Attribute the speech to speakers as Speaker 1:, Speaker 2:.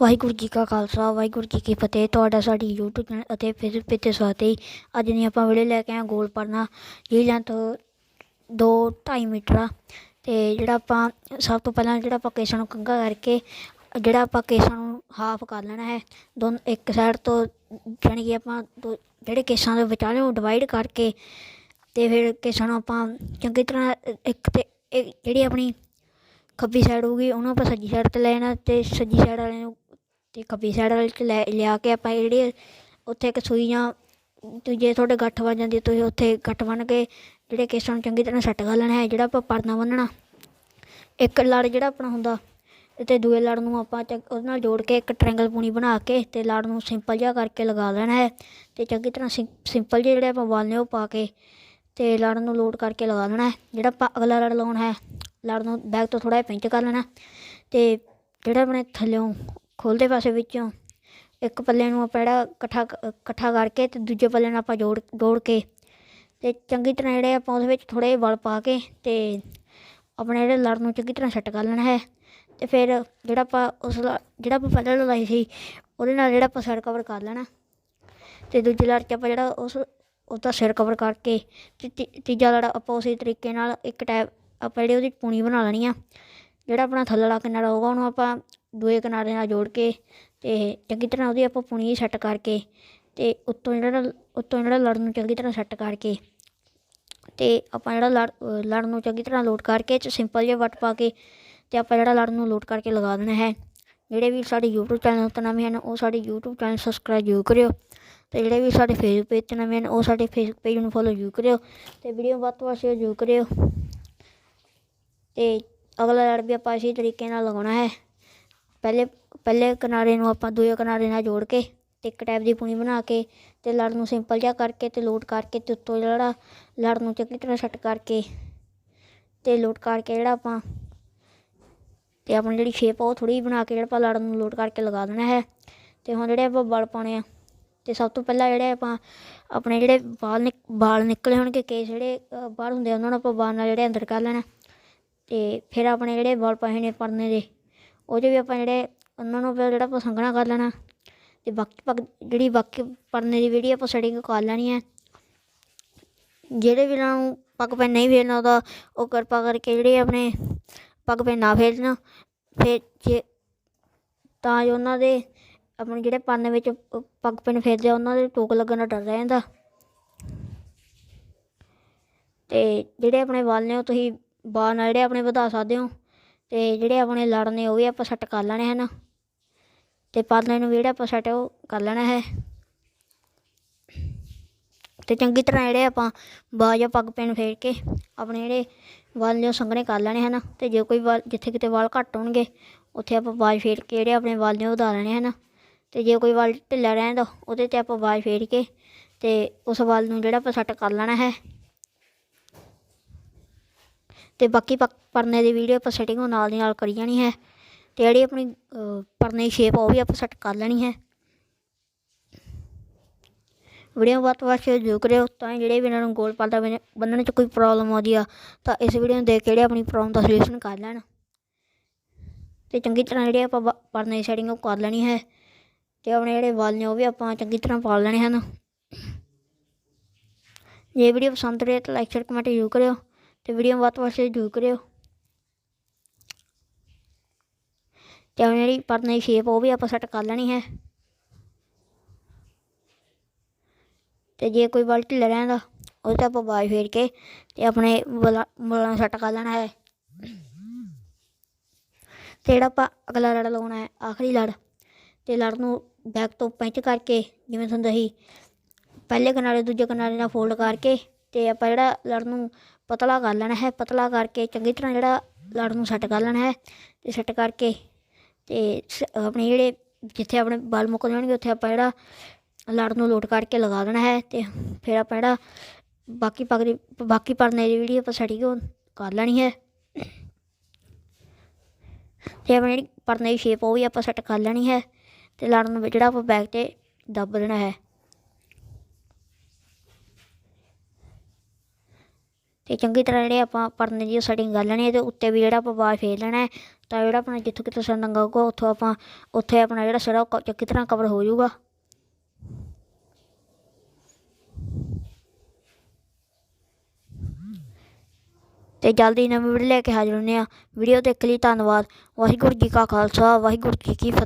Speaker 1: ਵਾਹਿਗੁਰੂ ਜੀ ਕਾ ਖਾਲਸਾ, ਵਾਹਿਗੁਰੂ ਜੀ ਕੀ ਫਤਿਹ। ਤੁਹਾਡਾ ਸਾਡੀ YouTube ਚੈਨਲ ਅਤੇ ਫੇਸਬੁੱਕ ਤੇ ਸਵਾਗਤ ਹੈ ਅੱਜ ਦੀ ਆਪਾਂ ਵੀਡੀਓ ਲੈ ਕੇ ਆਏ ਹਾਂ ਗੋਲ ਪਰਨਾ ਜਿਹਦੀ ਲੈਂਥ 2 2.5 ਮੀਟਰ ਆ। ਤੇ ਜਿਹੜਾ ਆਪਾਂ, ਸਭ ਤੋਂ ਪਹਿਲਾਂ ਜਿਹੜਾ ਆਪਾਂ ਕੇਸਾਂ ਨੂੰ ਕੰਘਾ ਕਰਕੇ, ਜਿਹੜਾ ਆਪਾਂ ਕੇਸਾਂ ਨੂੰ ਹਾਫ ਕਰ ਲੈਣਾ ਹੈ ਦੋਨ ਇੱਕ ਸਾਈਡ ਤੋਂ ਜਾਣੀ ਕਿ ਆਪਾਂ ਦੋ, ਜਿਹੜੇ ਕੇਸਾਂ ਦੇ ਵਿਚਾਲੇ ਨੂੰ ਡਿਵਾਈਡ ਕਰਕੇ ਤੇ ਫਿਰ ਕੇਸਾਂ ਨੂੰ ਆਪਾਂ ਚੰਗੀ ਤਰ੍ਹਾਂ ਇੱਕ ਤੇ ਇੱਕ ਜਿਹੜੀ ਆਪਣੀ ਖੱਬੀ ਸਾਈਡ ਹੋਊਗੀ, ਉਹਨੂੰ ਆਪਾਂ ਸੱਜੀ ਸਾਈਡ ਤੇ ਲੈਣਾ ਤੇ ਸੱਜੀ ਸਾਈਡ ਵਾਲੇ ਨੂੰ ਅਤੇ ਖੱਬੀ ਸਾਈਡ ਵਾਲੇ ਚ ਲੈ, ਲਿਆ ਕੇ ਆਪਾਂ ਜਿਹੜੇ ਉੱਥੇ ਇੱਕ ਸੂਈ ਜਾਂ ਤੇ ਜੇ ਤੁਹਾਡੇ ਗੱਠ ਵੱਜ ਜਾਂਦੀ ਤੁਸੀਂ ਉੱਥੇ ਗੱਠ ਬੰਨ ਕੇ ਜਿਹੜੇ ਕੇਸਾਂ ਨੂੰ ਚੰਗੀ ਤਰ੍ਹਾਂ ਸੈੱਟ ਕਰ ਲੈਣਾ ਹੈ, ਜਿਹੜਾ ਆਪਾਂ ਪਰਨਾ ਬੰਨਣਾ ਇੱਕ ਲੜ ਜਿਹੜਾ ਆਪਣਾ ਹੁੰਦਾ, ਤੇ ਦੂਏ ਲੜ ਨੂੰ ਆਪਾਂ ਚੰਗ- ਉਹਦੇ ਨਾਲ ਜੋੜ ਕੇ ਇੱਕ ਟ੍ਰਾਇੰਗਲ ਪੂਣੀ ਬਣਾ ਕੇ ਤੇ ਲੜ ਨੂੰ ਸਿੰਪਲ ਜਿਹਾ ਕਰਕੇ ਲਗਾ ਲੈਣਾ ਹੈ ਤੇ ਚੰਗੀ ਤਰ੍ਹਾਂ ਸਿੰ- ਸਿੰਪਲ ਜਿਹੇ ਜਿਹੜੇ ਆਪਾਂ ਵਾਲ ਨੇ ਉਹ ਪਾ ਕੇ ਤੇ ਲੜ ਨੂੰ ਲੋਡ ਕਰਕੇ ਲਗਾ ਲੈਣਾ ਹੈ। ਜਿਹੜਾ ਆਪਾਂ ਅਗਲਾ ਲੜ ਲਾਉਣਾ ਹੈ, ਲੜ ਨੂੰ ਬੈਕ ਤੋਂ ਥੋੜਾ ਜਿਹਾ ਪਿੰਚ ਕਰ ਲੈਣਾ ਤੇ ਜਿਹੜਾ ਆਪਣੇ ਥੱਲਿਓਂ ਖੋਲਦੇ ਪਾਸੇ ਵਿੱਚੋਂ ਇੱਕ ਪੱਲੇ ਨੂੰ ਆਪਾਂ ਜਿਹੜਾ ਇਕੱਠਾ ਇਕੱਠਾ ਕਰਕੇ ਤੇ ਦੂਜੇ ਪੱਲੇ ਨਾਲ ਆਪਾਂ ਜੋੜ ਜੋੜ ਕੇ ਤੇ ਚੰਗੀ ਤਰ੍ਹਾਂ ਜਿਹੜੇ ਆਪਾਂ ਉਹਦੇ ਵਿੱਚ ਥੋੜੇ ਜਿਹੇ ਵਲ ਪਾ ਕੇ ਤੇ ਆਪਣੇ ਜਿਹੜੇ ਲੜ ਨੂੰ ਚੰਗੀ ਤਰ੍ਹਾਂ ਸੈੱਟ ਕਰ ਲੈਣਾ ਹੈ ਤੇ ਫਿਰ ਜਿਹੜਾ ਆਪਾਂ ਉਸ ਲ- ਜਿਹੜਾ ਆਪਾਂ ਪਹਿਲਾਂ ਲੜਾਈ ਸੀ ਉਹਦੇ ਨਾਲ ਜਿਹੜਾ ਆਪਾਂ ਸਿਰ ਕਵਰ ਕਰ ਲੈਣਾ ਤੇ ਦੂਜੇ ਲੜ 'ਚ ਆਪਾਂ ਜਿਹੜਾ ਉਸ, ਉਹਦਾ ਸਿਰ ਕਵਰ ਕਰਕੇ ਤੇ ਤੀ- ਤੀਜਾ ਲੜ ਆਪਾਂ ਉਸੇ ਤਰੀਕੇ ਨਾਲ ਇੱਕ ਟੈਪ ਆਪਾਂ ਜਿਹੜੀ ਉਹਦੀ ਪੂਣੀ ਬਣਾ ਲੈਣੀ ਆ ਜਿਹੜਾ ਆਪਣਾ ਥੱਲੜਾ ਕਿੰਨਾ ਹੋਊਗਾ ਉਹਨੂੰ ਆਪਾਂ ਦੂਏ ਕਿਨਾਰੇ ਨਾਲ ਜੋੜ ਕੇ ਤੇ ਚੰਗੀ ਤਰ੍ਹਾਂ ਉਹਦੀ ਆਪਾਂ ਪੁਣੀ ਸੈੱਟ ਕਰਕੇ ਤੇ ਉੱਤੋਂ ਜਿਹੜਾ ਉੱਤੋਂ ਜਿਹੜਾ ਲੜ ਨੂੰ ਚੰਗੀ ਤਰ੍ਹਾਂ ਸੈੱਟ ਕਰਕੇ ਤੇ ਆਪਾਂ ਜਿਹੜਾ ਲੜ ਲੜ ਨੂੰ ਚੰਗੀ ਤਰ੍ਹਾਂ ਲੋਡ ਕਰਕੇ ਤੇ ਸਿੰਪਲ ਜਿਹਾ ਵੱਟ ਪਾ ਕੇ ਤੇ ਆਪਾਂ ਜਿਹੜਾ ਲੜ ਨੂੰ ਲੋਡ ਕਰਕੇ ਲਗਾ ਦੇਣਾ ਹੈ। ਜਿਹੜੇ ਵੀ ਸਾਡੇ YouTube ਚੈਨਲ 'ਤੇ ਨਵੇਂ ਹਨ, ਉਹ ਸਾਡੇ YouTube ਚੈਨਲ ਸਬਸਕ੍ਰਾਈਬ ਜ਼ਰੂਰ ਕਰਿਓ ਤੇ ਜਿਹੜੇ ਵੀ ਸਾਡੇ ਫੇਸਬੁੱਕ ਪੇਜ ਤੇ ਨਵੇਂ ਹਨ, ਉਹ ਸਾਡੇ ਫੇਸਬੁੱਕ ਪੇਜ ਨੂੰ ਫੋਲੋ ਜ਼ਰੂਰ ਕਰਿਓ ਤੇ ਵੀਡੀਓ ਵੱਧ ਤੋਂ ਵੱਧ ਸ਼ੇਅਰ ਜ਼ਰੂਰ ਕਰਿਓ ਤੇ ਅਗਲਾ ਲੜ ਵੀ ਆਪਾਂ ਇਸੇ ਤਰੀਕੇ ਨਾਲ ਲਗਾਉਣਾ ਹੈ। ਪਹਿਲੇ ਪਹਿਲੇ ਕਿਨਾਰੇ ਨੂੰ ਆਪਾਂ ਦੂਜੇ ਕਿਨਾਰੇ ਨਾਲ ਜੋੜ ਕੇ ਤੇ ਇੱਕ ਟਾਈਪ ਦੀ ਪੂਣੀ ਬਣਾ ਕੇ ਤੇ ਲੜ ਨੂੰ ਸਿੰਪਲ ਜਿਹਾ ਕਰਕੇ ਤੇ ਲੋਡ ਕਰਕੇ ਤੇ ਉੱਤੋਂ ਜਿਹੜਾ ਲੜ ਨੂੰ ਚੰਗੀ ਤਰ੍ਹਾਂ ਸੈੱਟ ਕਰਕੇ ਤੇ ਲੋਡ ਕਰਕੇ ਜਿਹੜਾ ਆਪਾਂ ਤੇ ਆਪਣੀ ਜਿਹੜੀ ਸ਼ੇਪ ਆ ਉਹ ਥੋੜੀ ਬਣਾ ਕੇ ਜਿਹੜਾ ਆਪਾਂ ਲੜ ਨੂੰ ਲੋਡ ਕਰਕੇ ਲਗਾ ਦੇਣਾ ਹੈ। ਤੇ ਹੁਣ ਜਿਹੜੇ ਆਪਾਂ ਬਲ ਪਾਉਣੇ ਆ ਤੇ ਸਭ ਤੋਂ ਪਹਿਲਾਂ ਜਿਹੜੇ ਆਪਾਂ ਆਪਣੇ ਜਿਹੜੇ ਵਾਲ ਨਿਕ, ਵਾਲ ਨਿਕਲੇ ਹੋਣਗੇ ਕੇਸ ਜਿਹੜੇ ਬਾਹਰ ਹੁੰਦੇ ਆ, ਉਹਨਾਂ ਨੂੰ ਆਪਾਂ ਵਾਲ ਨਾਲ ਜਿਹੜੇ ਅੰਦਰ ਕਰ ਲੈਣਾ। ਤੇ ਫਿਰ ਆਪਣੇ ਜਿਹੜੇ ਵਾਲ ਪਾਏ ਨੇ ਪਰਨੇ ਦੇ ਉਹਦੇ ਵੀ ਆਪਾਂ ਜਿਹੜੇ ਉਹਨਾਂ ਨੂੰ ਫਿਰ ਜਿਹੜਾ ਆਪਾਂ ਸੰਘਣਾ ਕਰ ਲੈਣਾ ਤੇ ਬਾਕੀ ਪੱਗ ਜਿਹੜੀ ਬਾਕੀ ਪਰਨੇ ਦੀ ਜਿਹੜੀ ਆਪਾਂ ਸੈਟਿੰਗ ਕਰ ਲੈਣੀ ਹੈ। ਜਿਹੜੇ ਵੀਰਾਂ ਨੂੰ ਪੱਗ ਪੈਨ ਨਹੀਂ ਫੇਰਨਾ ਉਹਦਾ, ਉਹ ਕਿਰਪਾ ਕਰਕੇ ਜਿਹੜੇ ਆਪਣੇ ਪੱਗ ਪੈਨ ਨਾ ਫੇਰਨਾ। ਫਿਰ ਜੇ ਤਾਂ ਜੋ ਉਹਨਾਂ ਦੇ ਆਪਣੇ ਜਿਹੜੇ ਪੰਨ ਵਿੱਚ ਪੱਗ ਪੈਨ ਫੇਰਦੇ ਆ ਉਹਨਾਂ ਦੇ ਟੋਕ ਲੱਗਣ ਦਾ ਡਰ ਰਹਿ ਜਾਂਦਾ। ਤੇ ਜਿਹੜੇ ਆਪਣੇ ਵਾਲ ਨੇ ਉਹ ਤੁਸੀਂ ਵਾਲ ਨਾਲ ਜਿਹੜੇ ਆਪਣੇ ਵਧਾ ਸਕਦੇ ਹੋ। ਤੇ ਜਿਹੜੇ ਆਪਣੇ ਲੜ ਨੇ, ਉਹ ਵੀ ਆਪਾਂ ਸੈੱਟ ਕਰ ਲੈਣੇ ਹਨ। ਤੇ ਪਰਨੇ ਨੂੰ ਜਿਹੜਾ ਆਪਾਂ ਸੈੱਟ ਉਹ ਕਰ ਲੈਣਾ ਹੈ। ਤੇ ਚੰਗੀ ਤਰ੍ਹਾਂ ਜਿਹੜੇ ਆਪਾਂ ਬਾਜ ਜਾਂ ਪੱਗ ਪੈਨ ਫੇਰ ਕੇ ਆਪਣੇ ਜਿਹੜੇ ਵਾਲ ਨੇ, ਉਹ ਸੰਘਣੇ ਕਰ ਲੈਣੇ ਹਨ। ਤੇ ਜੇ ਕੋਈ ਵਾਲ, ਜਿੱਥੇ ਕਿਤੇ ਵਾਲ ਘੱਟ ਹੋਣਗੇ, ਉੱਥੇ ਆਪਾਂ ਬਾਜ ਫੇਰ ਕੇ ਜਿਹੜੇ ਆਪਣੇ ਵਾਲ ਨੇ, ਉਹ ਵਧਾ ਲੈਣੇ ਹਨ। ਤੇ ਜੇ ਕੋਈ ਵਾਲ ਢਿੱਲਾ ਰਹਿੰਦਾ ਉਹਦੇ ਤੇ ਆਪਾਂ ਬਾਜ ਫੇਰ ਕੇ ਤੇ ਉਸ ਵਾਲ ਨੂੰ ਜਿਹੜਾ ਆਪਾਂ ਸੈੱਟ ਕਰ ਲੈਣਾ ਹੈ। ਤੇ ਬਾਕੀ ਪੱਕ- ਪਰਨੇ ਦੀ ਵੀਡੀਓ ਆਪਾਂ ਸੈਟਿੰਗ ਉਹ ਨਾਲ ਦੀ ਨਾਲ ਕਰੀ ਜਾਣੀ ਹੈ। ਤੇ ਜਿਹੜੀ ਆਪਣੀ ਪਰਨੇ ਦੀ ਸ਼ੇਪ ਉਹ ਵੀ ਆਪਾਂ ਸੈੱਟ ਕਰ ਲੈਣੀ ਹੈ। ਵੀਡੀਓ ਵੱਧ ਤੋਂ ਵੱਧ ਸ਼ੇਅਰ ਜ਼ਰੂਰ ਕਰਿਓ, ਤਾਂ ਕਿ ਜਿਹੜੇ ਵੀ ਇਹਨਾਂ ਨੂੰ ਗੋਲ ਪਾਲਦਾ ਬੰਨਣ 'ਚ ਕੋਈ ਪ੍ਰੋਬਲਮ ਆਉਂਦੀ ਆ, ਤਾਂ ਇਸ ਵੀਡੀਓ ਨੂੰ ਦੇਖ ਕੇ ਜਿਹੜੇ ਆਪਣੀ ਪ੍ਰੋਬਲਮ ਦਾ ਸੋਲੂਸ਼ਨ ਕਰ ਲੈਣ। ਤੇ ਚੰਗੀ ਤਰ੍ਹਾਂ ਜਿਹੜੇ ਆਪਾਂ ਬ- ਪਰਨੇ ਦੀ ਸੈਟਿੰਗ ਉਹ ਕਰ ਲੈਣੀ ਹੈ। ਤੇ ਆਪਣੇ ਜਿਹੜੇ ਵਾਲ ਨੇ ਉਹ ਵੀ ਆਪਾਂ ਚੰਗੀ ਤਰ੍ਹਾਂ ਪਾਲ ਲੈਣੇ ਹਨ। ਜੇ ਵੀਡੀਓ ਪਸੰਦ ਆਏ ਤਾਂ ਲਾਈਕ ਸ਼ੇਅਰ ਕਮੈਂਟ ਜ਼ਰੂਰ ਕਰਿਓ। ਤੇ ਵੀਡੀਓ ਵੱਧ ਤੋਂ ਵੱਧ ਸ਼ੇਅਰ ਜ਼ਰੂਰ ਕਰਿਓ। ਤੇ ਆਪਣੀ ਜਿਹੜੀ ਪਰਨੇ ਦੀ ਸ਼ੇਪ ਉਹ ਵੀ ਆਪਾਂ ਸੈੱਟ ਕਰ ਲੈਣੀ ਹੈ। ਤੇ ਜੇ ਕੋਈ ਵਾਲ ਢਿੱਲਾ ਰਹਿੰਦਾ ਉਹ ਤਾਂ ਆਪਾਂ ਬਾਜ ਫੇਰ ਕੇ ਤੇ ਆਪਣੇ ਵਾਲਾਂ ਸੈੱਟ ਕਰ ਲੈਣਾ ਹੈ। ਤੇ ਜਿਹੜਾ ਆਪਾਂ ਅਗਲਾ ਲੜ ਲਾਉਣਾ ਹੈ, ਆਖਰੀ ਲੜ, ਤੇ ਲੜ ਨੂੰ ਬੈਕ ਤੋਂ ਪੈਂਚ ਕਰਕੇ, ਜਿਵੇਂ ਤੁਹਾਨੂੰ ਦਹੀ ਪਹਿਲੇ ਕਿਨਾਰੇ, ਦੂਜੇ ਕਿਨਾਰੇ ਨਾਲ ਫੋਲਡ ਕਰਕੇ ਤੇ ਆਪਾਂ ਜਿਹੜਾ ਲੜ ਨੂੰ ਪਤਲਾ ਕਰ ਲੈਣਾ ਹੈ, ਪਤਲਾ ਕਰਕੇ ਚੰਗੀ ਤਰ੍ਹਾਂ ਜਿਹੜਾ ਲੜ ਨੂੰ ਸੈੱਟ ਕਰ ਲੈਣਾ ਹੈ ਤੇ ਸੈੱਟ ਕਰਕੇ ਤੇ ਸ- ਆਪਣੇ ਜਿਹੜੇ ਜਿੱਥੇ ਆਪਣੇ ਵਾਲ ਮੁੱਕ ਜਾਣਗੇ ਉੱਥੇ ਆਪਾਂ ਜਿਹੜਾ ਲੜ ਨੂੰ ਲੋਡ ਕਰਕੇ ਲਗਾ ਦੇਣਾ ਹੈ ਤੇ ਫਿਰ ਆਪਾਂ ਜਿਹੜਾ ਬਾਕੀ ਪੱਗ ਦੀ, ਬਾਕੀ ਪਰਨੇ ਦੀ ਵੀਡੀਓ ਆਪਾਂ ਸੈਟਿੰਗ ਉਹ ਕਰ ਲੈਣੀ ਹੈ। ਤੇ ਆਪਣੀ ਜਿਹੜੀ ਪਰਨੇ ਦੀ ਸ਼ੇਪ ਉਹ ਵੀ ਆਪਾਂ ਸੈੱਟ ਕਰ ਲੈਣੀ ਹੈ ਤੇ ਲੜ ਨੂੰ ਜਿਹੜਾ ਆਪਾਂ ਬੈਕ ਤੇ ਦੱਬ ਦੇਣਾ ਹੈ। ਤੇ ਚੰਗੀ ਤਰ੍ਹਾਂ ਜਿਹੜੇ ਆਪਾਂ ਪਰਨੇ ਦੀ ਸੈਟਿੰਗ ਕਰ ਲੈਣੀ ਹੈ ਤੇ ਉੱਤੇ ਵੀ ਜਿਹੜਾ ਆਪਾਂ ਬਾਜ ਫੇਰ ਲੈਣਾ ਹੈ, ਤਾਂ ਜਿਹੜਾ ਆਪਣਾ ਜਿੱਥੋਂ ਕਿਤੋਂ ਸਿਰ ਨੰਗਾ ਹੋਊਗਾ, ਉੱਥੋਂ ਆਪਾਂ, ਉੱਥੇ ਆਪਣਾ ਜਿਹੜਾ ਸਿਰ ਉਹ ਚੰਗੀ ਤਰ੍ਹਾਂ ਕਵਰ ਹੋ ਜਾਊਗਾ। ਤੇ ਜਲਦੀ ਨਵੀਂ ਵੀਡੀਓ ਲੈ ਕੇ ਹਾਜ਼ਰ ਹੁੰਦੇ ਆ ਵੀਡੀਓ ਦੇਖ ਲਈ ਧੰਨਵਾਦ। ਵਾਹਿਗੁਰੂ ਜੀ ਕਾ ਖਾਲਸਾ, ਵਾਹਿਗੁਰੂ ਜੀ ਕੀ ਫਤਿਹ।